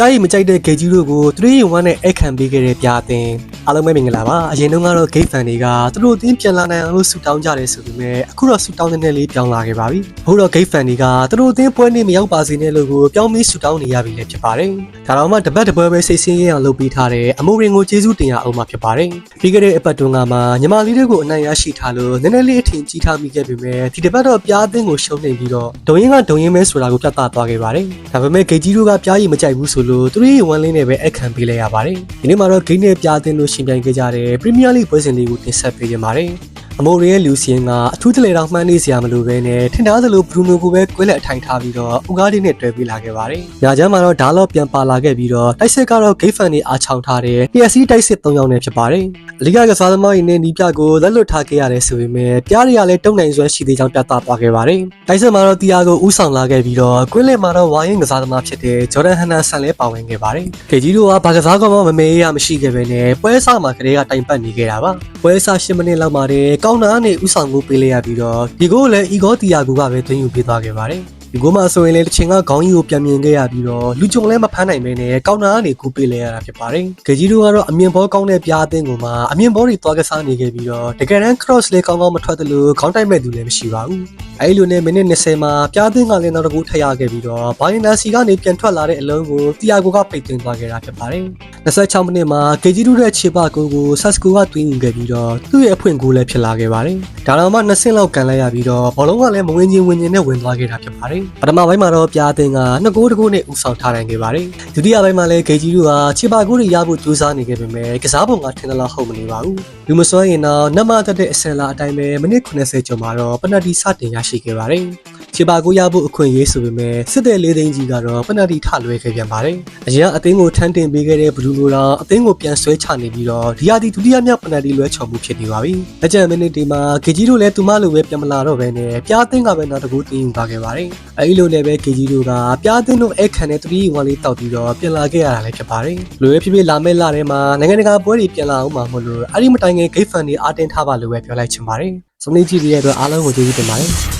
ပြားရီမကြိုက်တဲ့ဂိတ်ကြီးတို့ကို3-1နဲ့အခမ်းပေးခဲ့တဲ့ပြားအသင်းအားလုံးပဲမင်္ဂလာပါအရင်တုန်းကတော့ gate fan တွေကသူတို့အသင်းပြန်လာနိုင်အောင်လို့ဆူတောင်းကြတယ်ဆိုပေမဲ့အခုတော့ဆူတောင်းတဲ့နေ့လေးပြောင်းလာခဲ့ပါပြီအခုတော့ gate fan တွေကသူတို့အသင်းပွဲနေ့မရောက်ပါစေနဲ့လို့ကိုပြောင်းပြီးဆူတောင်းနေရပြီလည်းဖြစ်ပါတယ်ဒါတော့မှတပတ်တပွဲပဲစိတ်ဆင်းရဲအောင်လုပ်ပေးထားတဲ့အမိုရင်ကိုကျေးဇူးတင်ရအောင်မှာဖြစ်ပါတယ်ပြီးခဲ့တဲ့အပတ်တုန်းကမှညီမလေးတွေကိုအနိုင်ရရှိထားလို့နည်းနည်းလေးအထင်ကြီးထားမိခဲ့ပေမဲ့ဒီတစ်ပတ်တော့ပြားအသင်းကိုရှုံးနေပြီးတော့ဒုံရင်ကဒုံရင်ပဲဆိုတာကိုပြသသွားခဲ့ပါတယ်ဒါပေမဲ့ဂိတ်ကြီးတို့ကပြားရီမကြိုက်ဘူးဆိုလို့3-1လေးနဲ့ပဲအခမ်းပေးလိုက်ရပါတယ်ဒီနေ့မှာတော့ဂိတ်နဲ့ပြားအသင်းတို့ရှင်ပြိုင်ခဲ့ကြတဲ့ပရီးမီးယားလိပွဲစဉ်လေးကိုတင်ဆက်ပေးကြပါတယ် အမိုရီရဲ့လူစီယန်ကအထူးတလေတောင်မှန်းနေစရာမလိုပဲနဲ့ထင်သားသလိုဘရူနိုကိုပဲကွဲလက်အထိုင်ထားပြီးတော့ဥကားဒီနဲ့တွဲပေးလာခဲ့ပါတယ်။ညချမ်းမှာတော့ဒါလော့ပြန်ပါလာခဲ့ပြီးတော့တိုက်စစ်ကတော့ဂိတ်ဖန်တွေအားချောင်းထားတဲ့ PSC တိုက်စစ်၃ယောက်နဲ့ဖြစ်ပါတယ်။အလီကကစားသမားရင်းနဲ့နီးပြကိုလက်လွတ်ထားခဲ့ရတယ်ဆိုပေမဲ့ပြားတွေကလည်းတုံနိုင်စွမ်းရှိသေးကြောင်းပြသသွားခဲ့ပါတယ်။တိုက်စစ်မှာတော့တီယာကိုဥဆောင်လာခဲ့ပြီးတော့ကွင်းလင်မှာတော့ဝိုင်းရင်ကစားသမားဖြစ်တဲ့ဂျော်ဒန်ဟန်နာဆန်လည်းပါဝင်ခဲ့ပါတယ်။ခေကြီးတို့ကဘာကစားကောင်းမှမမေးရမရှိခဲ့ပဲနဲ့ပွဲစားမှာကလေးကတိုင်ပတ်နေခဲ့တာပါ။ပွဲစား10မိနစ်လောက်မှာတည်းကောင်းနာကနေဥဆောင်မှုပေးလိုက်ရပြီးတော့ဒီကိုလည်းအီဂေါတီယာကူကပဲသွင်းယူပေးသွားခဲ့ပါတယ်။ဒီကိုမှဆိုရင်လည်းတစ်ချိန်ကခေါင်းကြီးကိုပြန်မြင်ခဲ့ရပြီးတော့လူကြုံလည်းမဖမ်းနိုင်ပဲနဲ့ကောင်းနာကနေကူပေးလဲရတာဖြစ်ပါတယ်။ဂေကြီးတို့ကတော့အမြင်ဘောကောင်းတဲ့ပြားအသင်းကိုမှအမြင်ဘောတွေသွားကစားနေခဲ့ပြီးတော့တကယ်တမ်း cross လေးကောင်းကောင်းမထွက်သလိုခေါင်းတိုက်မဲ့သူလည်းမရှိပါဘူး။အဲဒီလိုနဲ့မိနစ်20မှာပြားအသင်းကလည်းနောက်တစ်ခုထပ်ရခဲ့ပြီးတော့ဘိုင်နာစီကနေပြန်ထွက်လာတဲ့အလုံးကိုတီယာကိုကပိတ်သွင်းသွားခဲ့တာဖြစ်ပါတယ်။ 26မိနစ်မှာဂေကြီးတို့ရဲ့ခြေပကိုကိုဆက်စကူကသွင်းယူခဲ့ပြီးတော့သူ့ရဲ့အဖွင့်ကိုလည်းဖြစ်လာခဲ့ပါတယ်။ဒါတော့မှ2ဆင့်လောက်ကန်လိုက်ရပြီးတော့ဘောလုံးကလည်းမဝင်ချင်းဝင်ချင်းနဲ့ဝင်သွားခဲ့တာဖြစ်ပါတယ်။ပထမပိုင်းမှာတော့ပြားအသင်းက2ဂိုးတကူနဲ့ဦးဆောင်ထားနိုင်ခဲ့ပါတယ်။ဒုတိယပိုင်းမှာလည်းဂေကြီးတို့ကခြေပကိုတွေရဖို့ကြိုးစားနေခဲ့ပေမဲ့ကစားပုံကထင်သလောက်ဟုတ်မနေပါဘူး။လူမစွမ်းရင်တော့နမတက်တဲ့အစင်လာအတိုင်းပဲမိနစ်90ကျော်မှာတော့ပနတီစတင်ရရှိခဲ့ပါတယ်။ ခြေပါကိုရဖို့အခွင့်အရေးဆိုပေမဲ့စစ်တဲ့လေးသိန်းကြီးကတော့ပနတီထလွဲခဲ့ပြန်ပါတယ်။အရင်ကအသင်းကိုထမ်းတင်ပေးခဲ့တဲ့ဘလူးလိုတော့အသင်းကိုပြန်ဆွဲချနေပြီးတော့ဒီဟာဒီဒုတိယမြောက်ပနတီလွဲချော်မှုဖြစ်နေပါပြီ။လက်ကျန်မိနစ်ဒီမှာဂေကြီးတို့လည်းသူမလိုပဲပြန်မလာတော့ဘဲနဲ့ပြားအသင်းကပဲနောက်တစ်ခုတင်ယူသွားခဲ့ပါတယ်။အဲဒီလိုနဲ့ပဲဂေကြီးတို့ကပြားအသင်းတို့အခမ်းနဲ့3 1လေးတောက်ပြီးတော့ပြန်လာခဲ့ရတာလည်းဖြစ်ပါတယ်။လူရဲဖြစ်ဖြစ်လာမဲ့လာထဲမှာနိုင်ငံတကာပွဲတွေပြန်လာအောင်မှာမို့လို့အဲ့ဒီမတိုင်ခင်ဂိတ်ဖန်တွေအားတင်းထားပါလို့ပဲပြောလိုက်ချင်ပါတယ်။စုံနေကြည့်ရတဲ့အတွက်အားလုံးကိုကျေးဇူးတင်ပါတယ်။